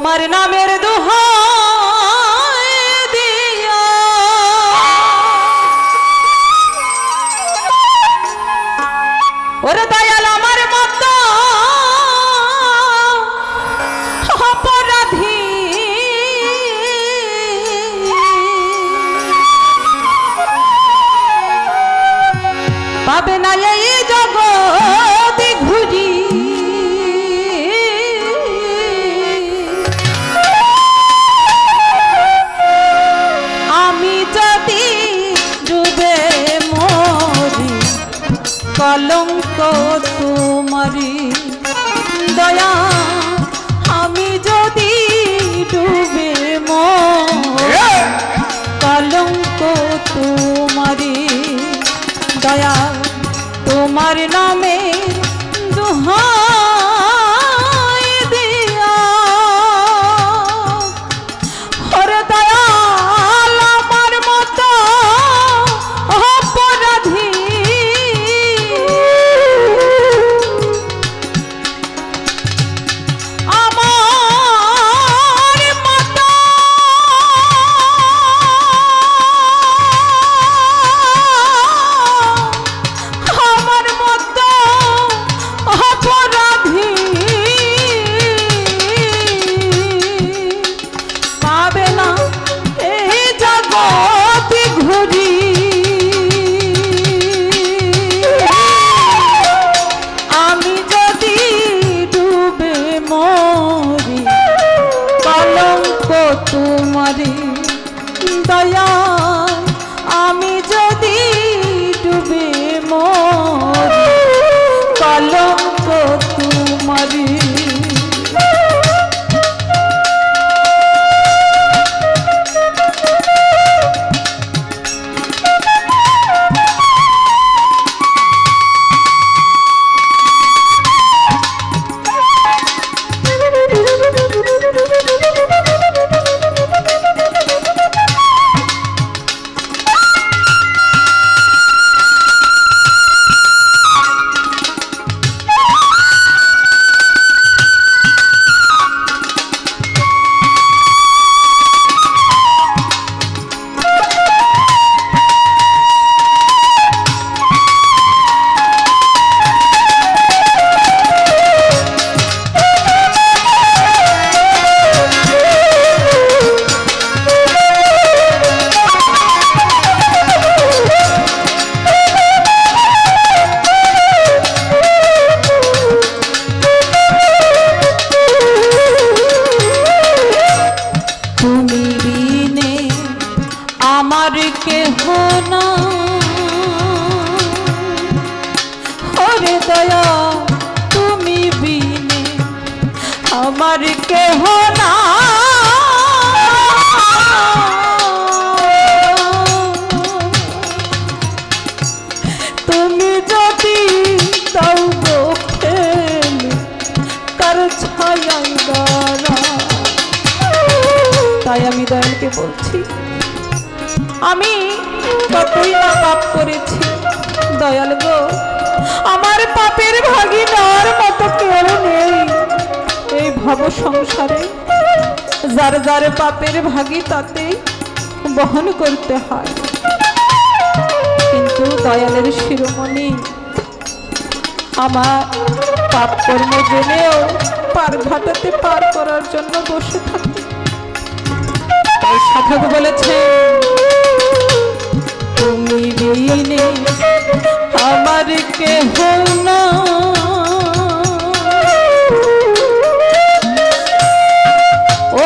তোমার নামের দোহাই তোমারি দয়া তোমার নামে বলছি। আমি কতই না পাপ করেছি, দয়াল গো। আমার পাপের ভাগি নেওয়ার মতো কেউ নেই। এই ভব সংসারে যার যার পাপের ভাগি তাতে বহন করতে হয়। কিন্তু দয়ালের শিরোমণি আমার পাপ কর্ম জেনেও পার ঘাটাতে পার করার জন্য বসে থাকে। সাধক বলেছে তুমি বিনে আমার কেহ না ও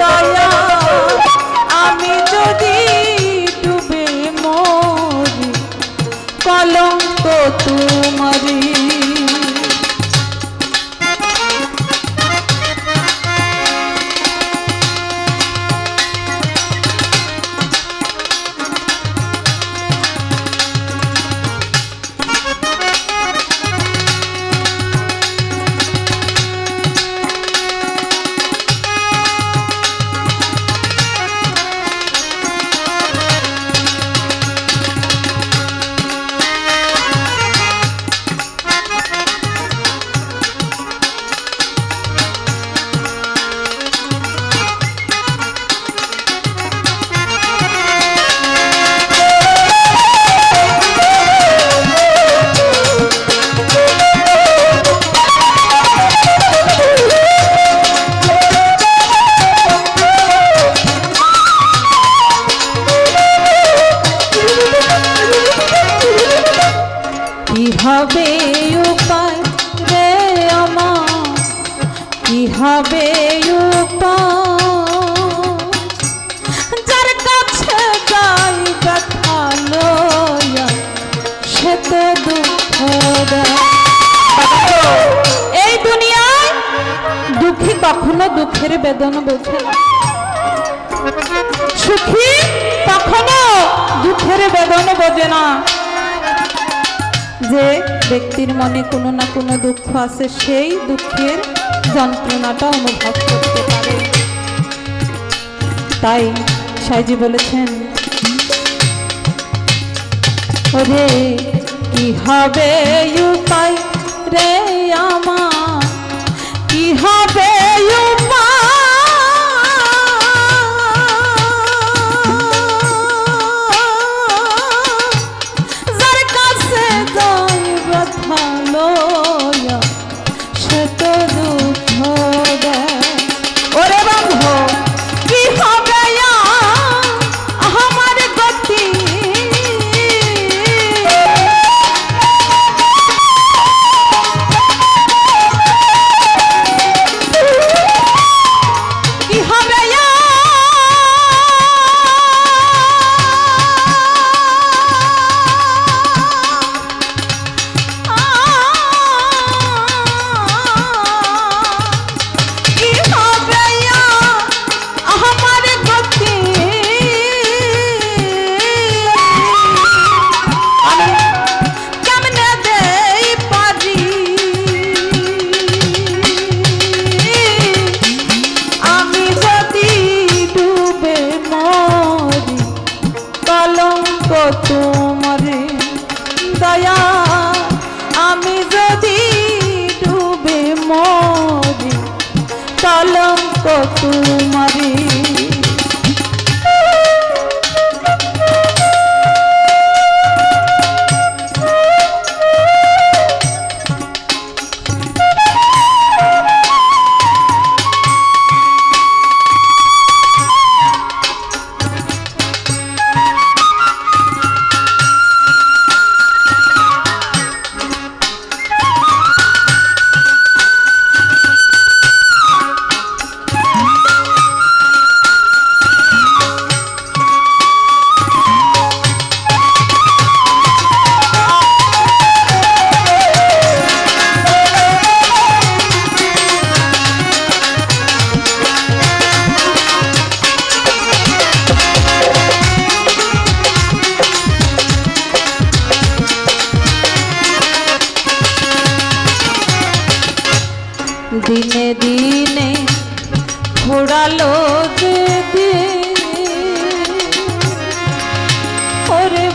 দয়া আমি যদি ডুবে মরি কলঙ্ক তোমারে কখনো দুঃখের বেদনা বোঝে না। সুখী কখনো দুঃখের বেদনা বোঝে না। যে ব্যক্তির মনে কোনো না কোনো দুঃখ আছে, সেই দুঃখের যন্ত্রণাটা অনুভব করতে পারে। তাই সাইজি বলেছেন, ওরে, কি হবে উপায় রে আমার? কি হবে উপায় কলঙ্ক তোমারে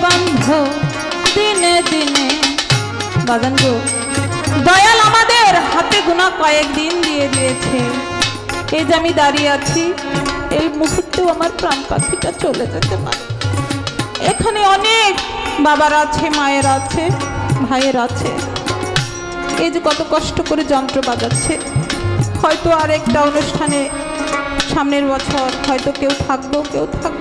বান্ধ দিনে দিনে। বাগান গো, দয়াল আমাদের হাতে গোনা কয়েকদিন দিয়ে দিয়েছে। এই যে আমি দাঁড়িয়ে আছি, এই মুহূর্তেও আমার প্রাণ পাখিটা চলে যেতে পারে। এখানে অনেক বাবার আছে, মায়ের আছে, ভাইয়ের আছে। এই যে কত কষ্ট করে যন্ত্র বাজাচ্ছে। হয়তো আর একটা অনুষ্ঠানে সামনের বছর, হয়তো কেউ থাকব কেউ থাকব।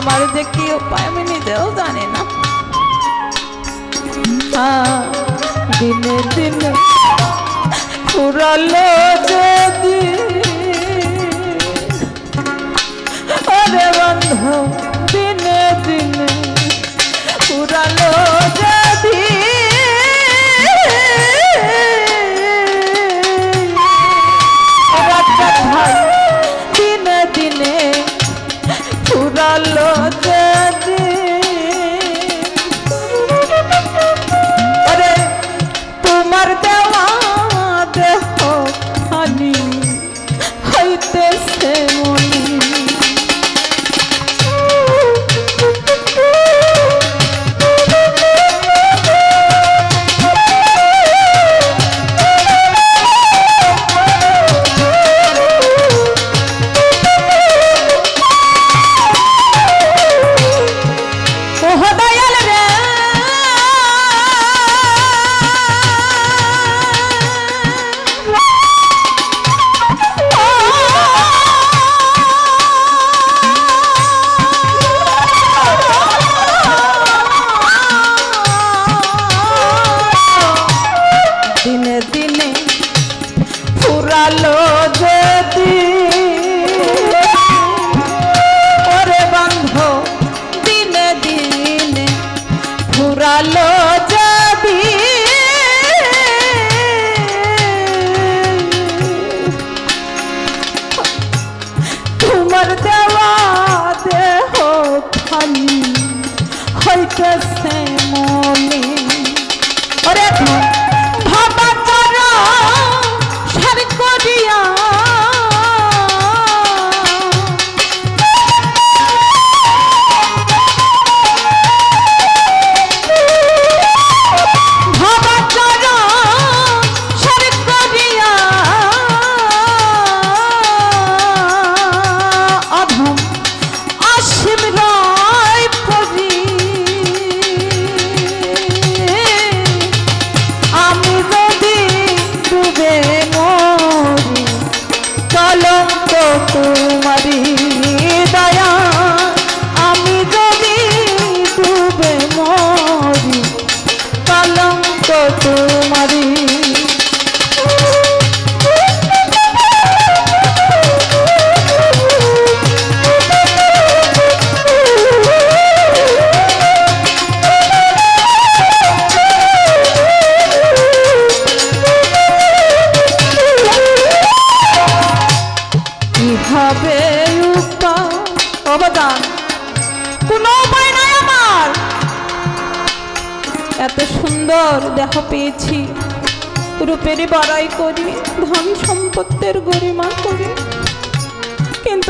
আমার যে কি উপায় আমি নিজেও জানি না। দিনে দিনে ফুরালো যদি। ওরে বন্ধ, দিনে দিনে ফুরালো যদি।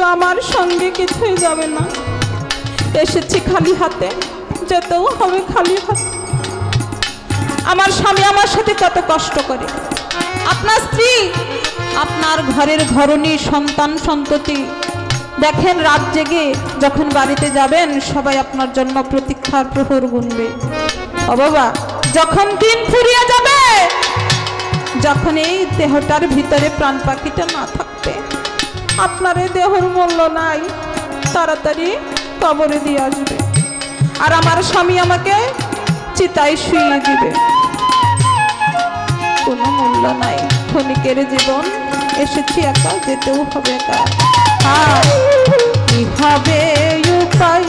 কিন্তু আমার সঙ্গে কিছুই যাবে না। এসেছি খালি হাতে, যেতেও হবে খালি হাতে। আমার স্বামী আমার সাথে কত কষ্ট করে। আপনার স্ত্রী? আপনার ঘরের ঘরণী, সন্তান, সন্ততি। দেখেন রাত জেগে যখন বাড়িতে যাবেন, সবাই আপনার জন্য প্রতীক্ষার প্রহর গুনবে। ও বাবা, যখন দিন ফুরিয়ে যাবে, যখন এই দেহটার ভিতরে প্রাণ পাখিটা না থাকবে। আপনার এই দেহর মূল্য নাই। তাড়াতাড়ি কবরে দিয়ে আসবে। আর আমার স্বামী আমাকে চিতায় শুয়ে দিবে। কোনো মূল্য নাই। ক্ষণিকের জীবন এসেছি একা, যেতেও হবে একা। আর কি হবে উপায়?